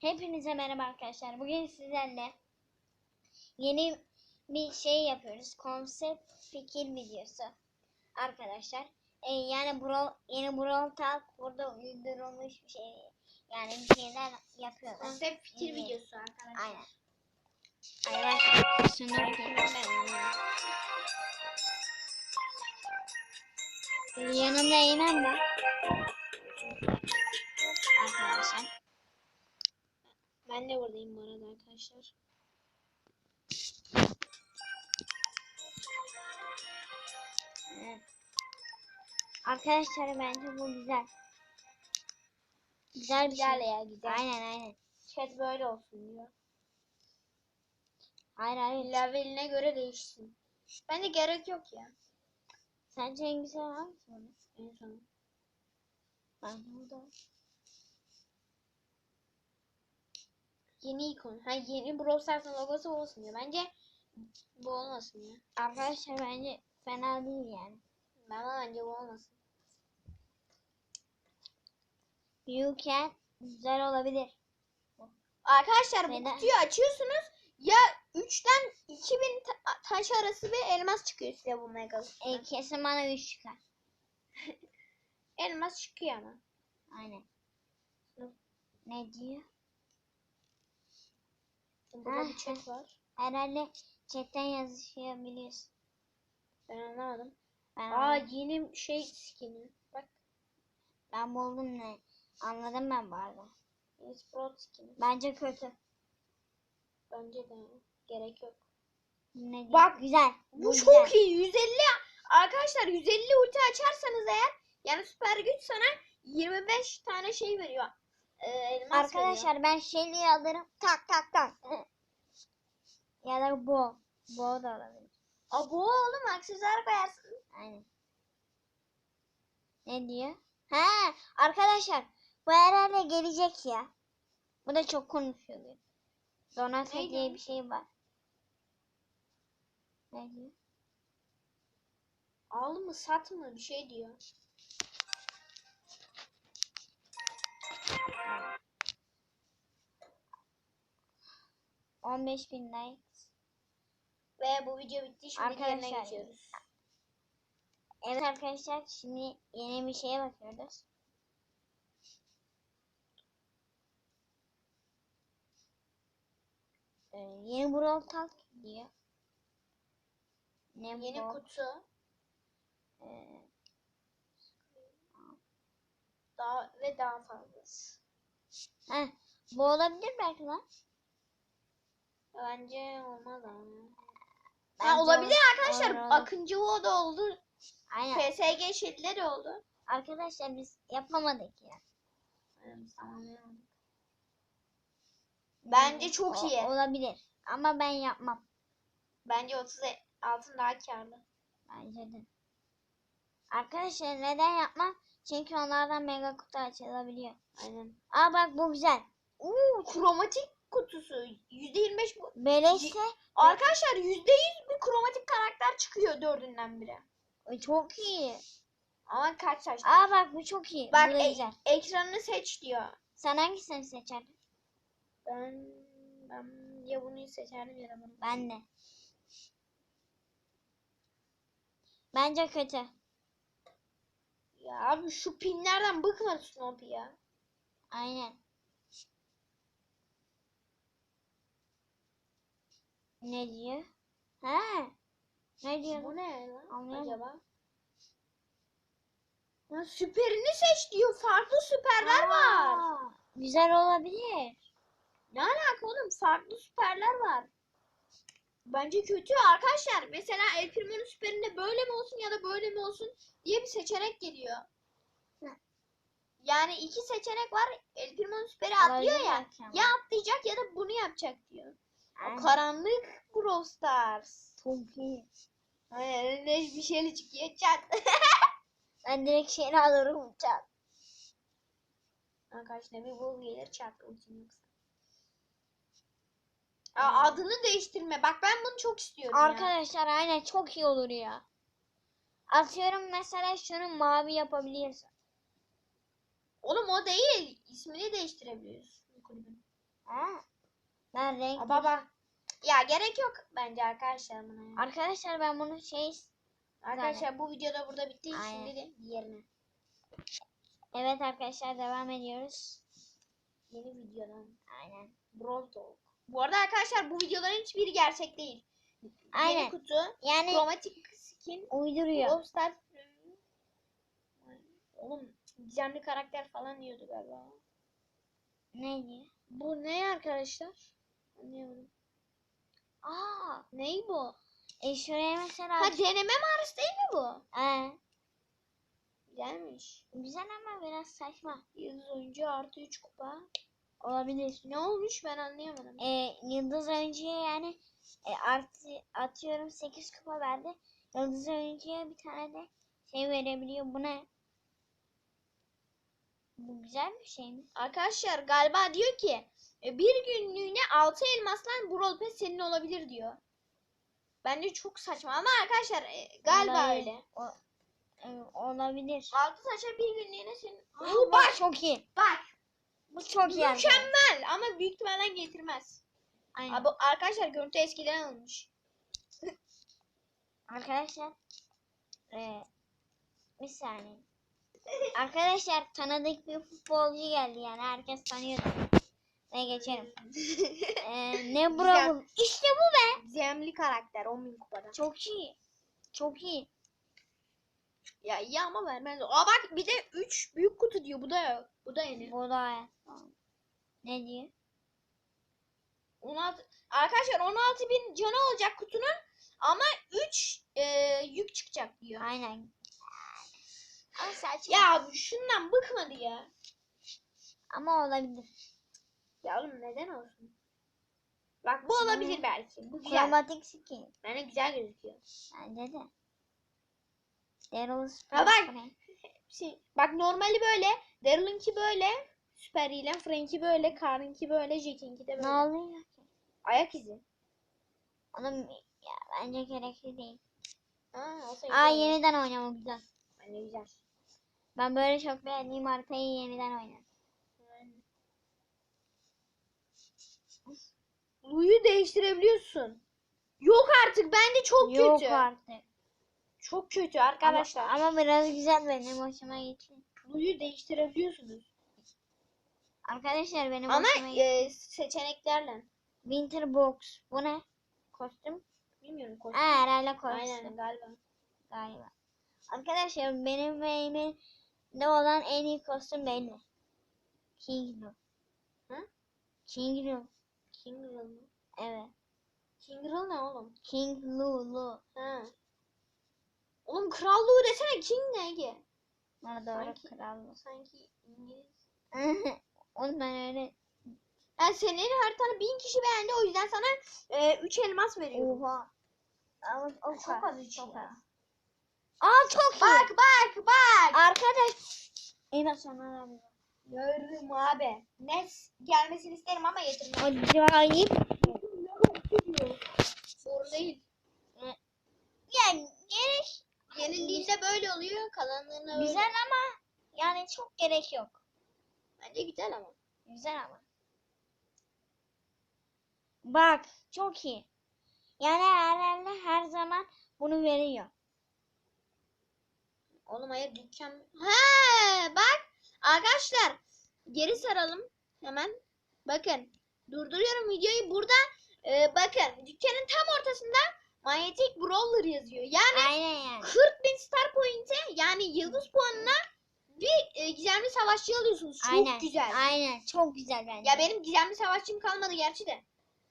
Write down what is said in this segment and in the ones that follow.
Hepinize merhaba arkadaşlar. Bugün sizlerle yeni bir şey yapıyoruz. Konsept fikir videosu. Arkadaşlar. Ee, yani bro, yeni Brawl Talk burada uydurulmuş bir şey. Yani bir şeyler yapıyorlar. Konsept fikir Evet. videosu arkadaşlar. Aynen. Arkadaşlar şunu Yanımda Eymen var. Arkadaşlar. Ben de buradayım bu arada arkadaşlar. Evet. Arkadaşlar bence bu güzel. Güzel bir Güzel şey. ya, güzel. Aynen aynen. Chat böyle olsun diyor. Hayır hayır. Leveline göre değişsin. Bence gerek yok ya. Sence en güzel hangisi? En son. Ben burada. Yeni ikon. Ha yeni Brawl Stars'ın logosu olsun diyor. Bence bu olmasın ya. Arkadaşlar bence fena değil yani. Ben ama bence bu olmasın. You can güzel olabilir. Arkadaşlar bu Neden? kutuyu açıyorsunuz. Ya 3'ten 2000 ta- taş arası bir elmas çıkıyor size bu mega. E, kesin bana 3 çıkar. Elmas çıkıyor ama. Aynen. Ne diyor? Burada bir chat var. Herhalde chatten yazışabiliyorsun. Ben anlamadım. Ben, Aa yeni şey skin'i. Bak. ben buldum ne? Anladım ben bu arada. Sprout skin'i. Bence kötü. Bence de gerek yok. Ne? Bak, güzel. Bu güzel. çok iyi. 150 arkadaşlar 150 ulti açarsanız eğer yani süper güç sana 25 tane şey veriyor. Ee, elmas veriyor. Arkadaşlar ben Shelly'yi alırım. Tak tak tak. ya da bu. Bu da olabilir. Aa, bu oğlum aksesuar koyarsın. Aynen. Ne diyor? Ha arkadaşlar bu herhalde gelecek ya. Bu da çok konuşuluyor. Donate Neydi diye bir şey var. Ne diyor? Al mı sat mı bir şey diyor. On beş bin like. Ve bu video bitti. Şimdi Arkadaşlar. geçiyoruz. Evet arkadaşlar şimdi yeni bir şeye bakıyoruz. Ee, yeni Brawl Talk diyor. Ne Yeni bu? kutu. Ee, Daha ve daha fazlası. heh, bu olabilir belki lan. Bence olmaz ama. Bence Ha, olabilir arkadaşlar. olur. Akıncı o da oldu. Aynen. PSG şekilleri oldu. Arkadaşlar biz yapamadık ya. Bence çok O- iyi. olabilir. Ama ben yapmam. Bence 30 altın daha karlı. Bence de. Arkadaşlar neden yapmam? Çünkü onlardan mega kutu açılabiliyor. Aynen. Aa bak bu güzel. Uuu kromatik kutusu. %25 bu. Beleşse Arkadaşlar %100 bir kromatik karakter çıkıyor dördünden biri. e, çok iyi. Ama kaç saç? Aa bak bu çok iyi. Bak bu da e- güzel. ekranını seç diyor. Sen hangisini seçerdin? Ben ben ya bunu seçerdim ya da bunu. Ben de. Bence kötü. Ya abi şu pinlerden bıkma Snoopy ya. Aynen. Ne diyor? Ha? Ne diyor? Bu ne lan Anlayamadım. acaba? Ha, süperini seç diyor. Farklı süperler var. Aa, Güzel olabilir. Ne alaka oğlum? Farklı süperler var. Bence kötü arkadaşlar. Mesela El Primo'nun süperinde böyle mi olsun ya da böyle mi olsun diye bir seçenek geliyor. Yani iki seçenek var. El Primo'nun süperi atlıyor ya. Ya atlayacak ya da bunu yapacak diyor. O karanlık Brawl Stars. İyi. Aynen ne bir şeyle çıkıyor çat. Ben direkt şeyini alırım uçak. Arkadaşlar bir bul gelir çat ultim yoksa. Aa, adını değiştirme. Bak ben bunu çok istiyorum ya. Arkadaşlar aynen çok iyi olur ya. Atıyorum mesela şunu mavi yapabiliyorsun. Oğlum o değil. İsmini değiştirebiliyorsun kulübün. Ha. Ben renk... Aa, baba. Ya gerek yok bence arkadaşlar buna. ya. Arkadaşlar ben bunu şey... Arkadaşlar bu videoda burada bitti. Aynen. Şimdi de diğerine. Evet arkadaşlar devam ediyoruz. Yeni videodan. Aynen. Brawl Talk. Bu arada arkadaşlar bu videoların hiçbiri gerçek değil. Aynen. Yeni kutu. Yani Chromatic skin. uyduruyor. Stars. Oğlum gizemli karakter falan diyordu galiba. Ne diyor? Bu ne arkadaşlar? Anlayamadım. Aa, Ney bu? e şuraya mesela... Ha deneme mağarası değil mi bu? Ee, Güzelmiş. güzel ama biraz saçma. Yıldız oyuncu artı 3 kupa. Olabilir. Ne olmuş ben anlayamadım. Ee, Yıldız oyuncuya yani e, artı atıyorum 8 kupa verdi. Yıldız oyuncuya bir tane de şey verebiliyor. Bu ne? Bu güzel bir şey mi? Arkadaşlar galiba diyor ki e, bir günlüğüne 6 elmasla Brawl Pass senin olabilir diyor. Bence çok saçma ama arkadaşlar e, galiba Olabilir. öyle. O, e, olabilir. 6 saça bir günlüğüne senin... Oo, bak çok iyi. bak. Bu çok iyi. arkadaşlar. Mükemmel ama büyük ihtimalle getirmez. Aynen. Abi, arkadaşlar görüntü eskiden alınmış. Arkadaşlar e, bir saniye. Arkadaşlar tanıdık bir futbolcu geldi yani herkes tanıyordu. Ve geçelim. Ee, ne bravo. İşte bu be. Zemli karakter 10.000 kupada. Çok iyi. Çok iyi. Ya iyi ama vermez. Aa bak bir de 3 büyük kutu diyor. Bu da yok. Bu da yeni. Bu da ne diyor? 16 Arkadaşlar 16 bin canı olacak kutunun ama 3 yük çıkacak diyor. Aynen. Ama saçma. Ya şundan bıkmadı ya. Ama olabilir. Ya oğlum neden olsun? Bak bu olabilir belki. Bu güzel. Kromatik skin. Yani güzel gözüküyor. Bence de. Daryl Ha bak. Şey, bak normali böyle. Daryl'ınki böyle. Süper ile Frank'i böyle. Karn'ınki böyle. Jack'inki de böyle. Ne oluyor? Ayak izi. Oğlum ya bence gerekli değil. Aa, olsa Aa güzel yeniden oynamak güzel. Bence güzel. Ben böyle çok beğendiğim haritayı yeniden oynarım. Lu'yu değiştirebiliyorsun. Yok artık bence çok Yok kötü. artık. Çok kötü arkadaşlar. Ama, ama biraz güzel benim hoşuma gitti. Lu'yu değiştirebiliyorsunuz. Arkadaşlar benim Ama hoşuma gitti. e, seçeneklerle. Winter Box. Bu ne? Kostüm? Bilmiyorum kostüm. Ha herhalde kostüm. Aynen galiba. Galiba. Arkadaşlar benim ve Emin de olan en iyi kostüm belli. King Lu. Hı? King Rule mu? Evet. King Rule ne oğlum? King Lu Lu. Ha. Oğlum krallığı desene King ne ki? Bana doğru Sanki- kral Lu. Sanki İngiliz. Ben öyle... Yani senin haritanı bin kişi beğendi o yüzden sana 3 elmas veriyorum. Oha. Ama o Çok az üç Çok az. Aa çok iyi. Bak bak bak. Arkadaş. Evet sana da Görürüm abi. Nes gelmesini isterim ama getirmem. Acayip. Sorun değil. Yani gerek Yenildiğinde böyle oluyor, kazandığında öyle. güzel ama yani çok gerek yok. Bence güzel ama. Güzel ama. Bak çok iyi. Yani herhalde her zaman bunu veriyor. Oğlum hayır dükkan. He bak arkadaşlar geri saralım hemen. Bakın durduruyorum videoyu burada. e, bakın dükkanın tam ortasında manyetik brawler yazıyor. Yani yani. 40 bin star point'e yani yıldız puanına bir e, gizemli savaşçı alıyorsunuz. Çok aynen. güzel. Aynen çok güzel bence. Ya benim gizemli savaşçım kalmadı gerçi de.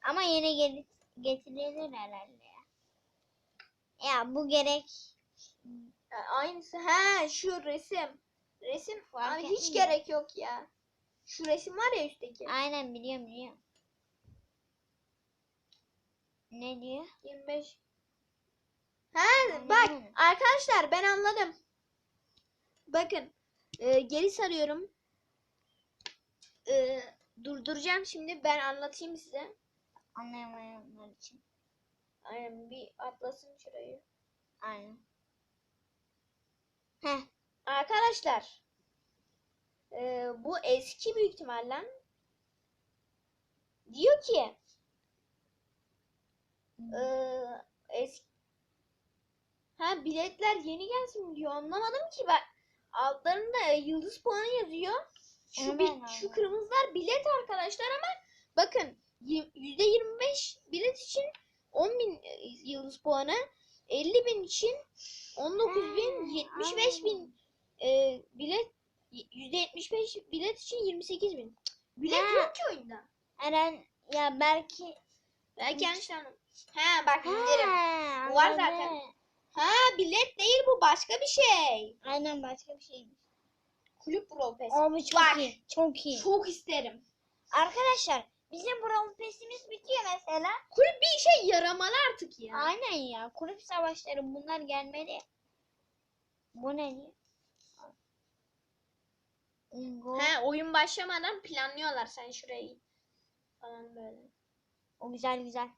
Ama yine geri getirilir herhalde ya. Ya bu gerek. Ha, aynısı. He şu resim. Resim Fark abi hiç etmiyor. gerek yok ya. Şu resim var ya üstteki. Aynen biliyorum biliyorum. Ne diyor? 25. He Aynen bak arkadaşlar ben anladım. Bakın e, geri sarıyorum. E, durduracağım şimdi ben anlatayım size. Anlayamayanlar için. Aynen bir atlasın şurayı. Aynen. Heh. Arkadaşlar e, bu eski büyük ihtimalle. diyor ki eee eski Ha biletler yeni gelsin diyor. Anlamadım ki ben. Altlarında e, yıldız puanı yazıyor. Şu bi- şu kırmızılar bilet arkadaşlar ama bakın y- %25 bilet için 10 bin e, yıldız puanı 50 bin için 19 bin Ha, 75 bin e, bilet %75 bilet için 28 bin. Bilet Ha. yok ki oyunda. Eren ya belki Belki yanlış anladım. He bak. Ha, Bu var anladım. zaten. Ha bilet değil bu başka bir şey. Aynen başka bir şey. Kulüp Brawl. Abi çok Bak. iyi. Çok iyi. Çok isterim. Arkadaşlar bizim Brawl Pass'imiz bitiyor mesela. Kulüp bir işe yaramalı artık ya. Aynen ya. Kulüp savaşları bunlar gelmeli. Bu ne diyor? Ingo. He oyun başlamadan planlıyorlar sen şuraya git. Falan böyle. O güzel güzel.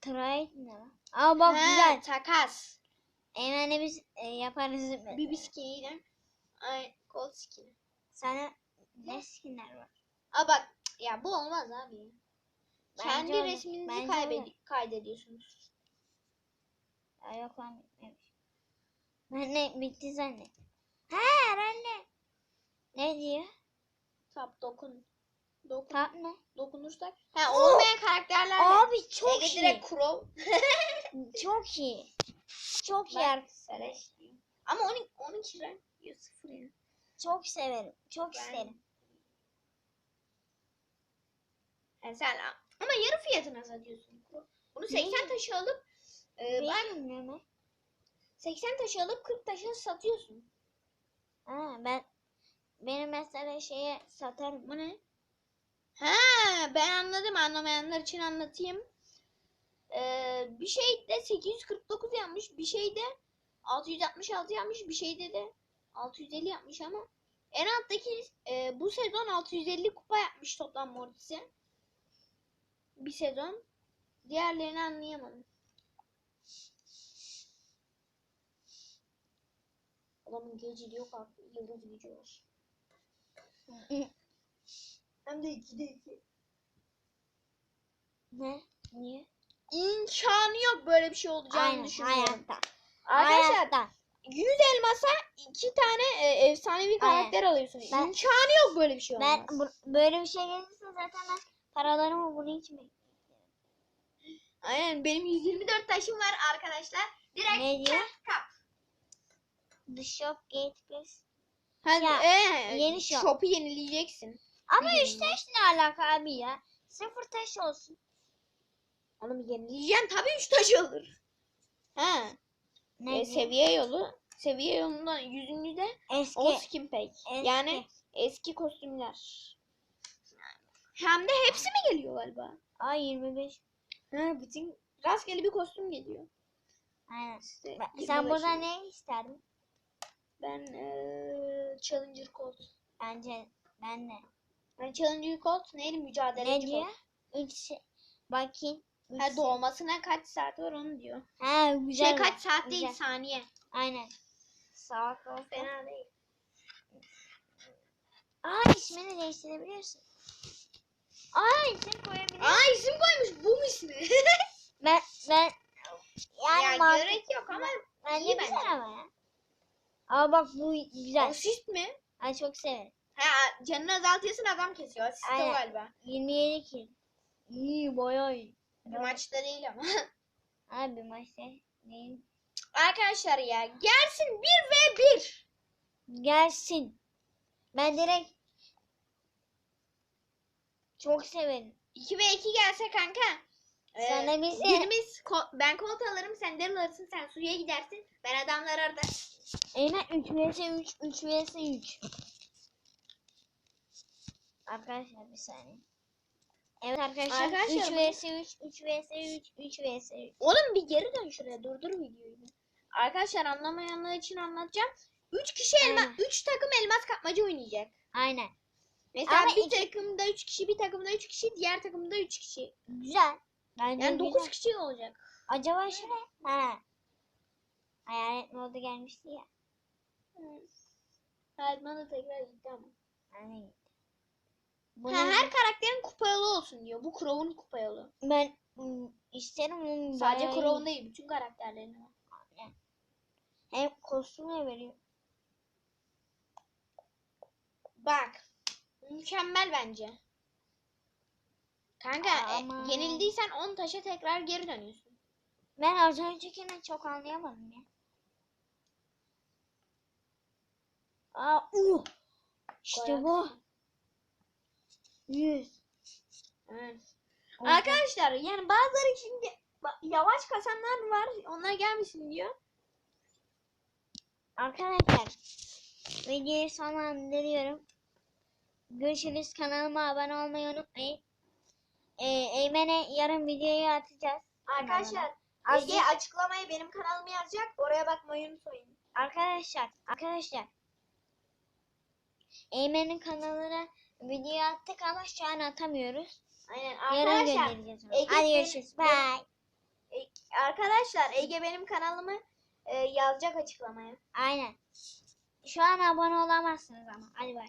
Trade ne? Aa bak He, güzel. Takas. Hemen biz e, yaparız. mesela. Bir biskiyle. Ay kol skini. Sana ne skinler var? Aa bak ya bu olmaz abi. Bence Kendi olur, resminizi bence kaybedi- kaydediyorsunuz. Ya yok lan bitmemiş. Ben ne bitti zannettim. Ha herhalde. Ne diyor? Tap dokun. Dokun. Ne? Dokunursak. He olmayan karakterler de. Abi çok Ege iyi. direkt Crow. Çok iyi. Çok iyi Bak, arkadaşlar. Seleş diyor. Ama 12 12 rank diyor sıfır ya. Çok severim. Çok Ben- isterim. Yani sen ama yarı fiyatına satıyorsun. Bunu 80 Değil. taşı alıp e, bak Benim mi? 80 taşı alıp 40 taşı satıyorsun. Ha ben benim mesela şeye satarım. Bu ne? Ha ben anladım anlamayanlar için anlatayım. Ee, bir şeyde 849 yapmış, bir şeyde 666 yapmış, bir şeyde de 650 yapmış ama en alttaki e, bu sezon 650 kupa yapmış toplam Mortis'e. Bir sezon. Diğerlerini anlayamadım. Adamın geceli yok artık. Yıldız gücü var. Hem de 2'de 2. ne? Niye? İmkanı yok böyle bir şey olacağını Aynen düşünüyorum. hayatta. Arkadaşlar Hayatta. 100 elmasa 2 tane e, efsanevi karakter alıyorsunuz. Ben- İmkanı yok böyle bir şey Ben olmaz. bu- böyle bir şey gelirse zaten ben paralarımı bunu için bekliyorum. Aynen benim 124 taşım var arkadaşlar. Direkt Ne diyor? kap kap. The shop gate please. Hadi Ya, ee, yeni shop. shop'u yenileyeceksin. Ama üç taş ne alaka abi ya? Sıfır taş olsun. Oğlum yenileyeceksin tabii 3 taş olur. Ha, Ne e, diyor? seviye yolu. Seviye yolundan yüzüncü de Eski. o skin pack. eski. Yani eski kostümler. Hem de hepsi mi geliyor galiba? Ay 25. Ha, bütün rastgele bir kostüm geliyor. Aynen. İşte Ben- sen burada ne isterdin? Ben eee Challenger Colt. Bence ben de. Ben Challenger Colt neydi mücadeleci Ne diyor? Üç. Bakayım. Üç Ha doğmasına kaç saat var onu diyor. Ha güzel. Şey kaç saat değil güzel. saniye. Aynen. Sağ kol. Fena değil. Aa ismini değiştirebiliyorsun. Aa isim koyabiliyorsun. Aa isim koymuş bu mu ismi? Ben ben yani ya mantık- gerek yok ama bence iyi güzel bence. ama ya. Aa bak bu güzel. asist mi? Ay çok severim. Ha canını azaltıyorsun adam kesiyor. Asist o Aynen. galiba. 27 kill. İyi bayağı iyi. Bir maçta değil ama. Abi maçta değil. Arkadaşlar ya gelsin 1 ve 1. Gelsin. Ben direkt çok severim. 2 ve 2 gelse kanka. Sen de bizi- birimiz ko- ben kolt alırım sen Daryl alırsın sen suya gidersin. Ben adamlar arada. Eymen 3 vs 3 3 vs 3. Arkadaşlar bir saniye. Evet arkadaşlar, Arkadaşlar 3 bu- vs 3 3 vs 3 3 vs 3. Oğlum bir geri dön şuraya durdur videoyu. Arkadaşlar anlamayanlar için anlatacağım. 3 kişi elma Aynen. 3 takım elmas kapmaca oynayacak. Aynen. Mesela Ama bir iki- takımda 3 kişi, bir takımda 3 kişi, diğer takımda 3 kişi. Güzel. Bence Yani 9 güzel. kişi olacak. Acaba ne? Ha. Hayalet modu gelmişti ya. Hayalet da tekrar gitti ama. Yani Ha, her karakterin kupa yolu olsun diyor. Bu Crow'un kupa yolu. ben ım, isterim onun Sadece bayağı. Crow'un değil, bütün karakterlerin var. Hem kostümle veriyor. Bak. Mükemmel bence. Kanka e, Ama- yenildiysen 10 taşa tekrar geri dönüyorsun. Ben az öncekini çok anlayamadım ya. Aa, uh. İşte bu. 100. Evet. Arkadaşlar yani bazıları şimdi yavaş kasanlar var. Onlar gelmesin diyor. Arkadaşlar videoyu sonlandırıyorum. Görüşürüz. Kanalıma abone olmayı unutmayın. Ee, Eymen'e yarın videoyu atacağız. Arkadaşlar Ege açıklamaya benim kanalımı yazacak. Oraya bakmayı unutmayın. Arkadaşlar, arkadaşlar. Eymen'in kanalına video attık ama şu an atamıyoruz. Aynen Yarın arkadaşlar. göndereceğiz onu. Ege Hadi benim- görüşürüz. Bye. e, arkadaşlar Ege benim kanalımı e, yazacak açıklamaya. Aynen. Şu an abone olamazsınız ama. Hadi bay.